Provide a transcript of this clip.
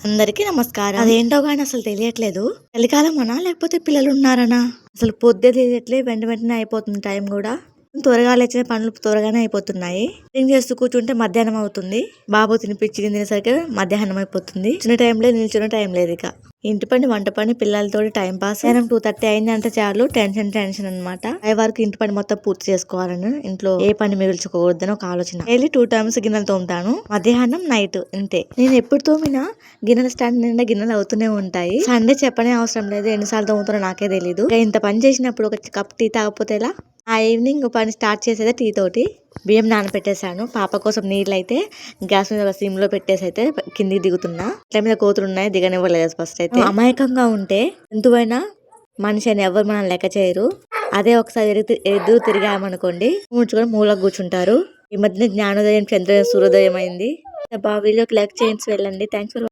అందరికీ నమస్కారం. అదేంటో కానీ అసలు తెలియట్లేదు. చలికాలం అనా లేకపోతే పిల్లలు ఉన్నారనా అసలు పొద్దే తెలియట్లే వెంట వెంటనే అయిపోతుంది టైం కూడా. త్వరగా లేచిన పనులు త్వరగానే అయిపోతున్నాయి. నేను చేస్తూ కూర్చుంటే మధ్యాహ్నం అవుతుంది. బాబు తినిపించి తినేసరికి మధ్యాహ్నం అయిపోతుంది. చిన్న టైంలో నిల్చున్న టైం లేదు ఇక. ఇంటి పని వంట పని పిల్లలతో టైం పాస్ అయినా టూ థర్టీ అయింది అంటే చాలు టెన్షన్ టెన్షన్ అనమాట అయ్యే వరకు ఇంటి పని మొత్తం పూర్తి చేసుకోవాలని ఇంట్లో ఏ పని మిగుల్చుకోవద్దని ఒక ఆలోచన. డైలీ టూ టైమ్స్ గిన్నెలు తోముతాను. మధ్యాహ్నం నైట్ ఇంతే. నేను ఎప్పుడు తోమినా గిన్నెల స్టాండ్ నిండా గిన్నెలు అవుతూనే ఉంటాయి. సండే చెప్పనే అవసరం లేదు. ఎన్నిసార్లు తోముతానో నాకే తెలీదు. ఇంత పని చేసినప్పుడు ఒక కప్ టీ తాగకపోతే ఎలా? ఆ ఈవినింగ్ పని స్టార్ట్ చేసేది టీ తోటి. బియ్యం నానబెట్టేశాను. పాప కోసం నీళ్ళు అయితే గ్యాస్ మీద సిమ్లో పెట్టేసి అయితే కిందికి దిగుతున్నా. ఇట్ల మీద కోతులు ఉన్నాయి దిగనివ్వలేదు ఫస్ట్ అయితే. అమాయకంగా ఉంటే ఎంతువైనా మనిషి అని ఎవరు మనం లెక్క చేయరు. అదే ఒకసారి ఎదురు ఎదురు తిరిగామనుకోండి ముడుచుకొని మూలకు కూర్చుంటారు. ఈ మధ్యన జ్ఞానోదయం చంద్రోదయం సూర్యోదయం అయింది. బాబు వీడియోకి లైక్ చేయించి వెళ్ళండి. Thanks for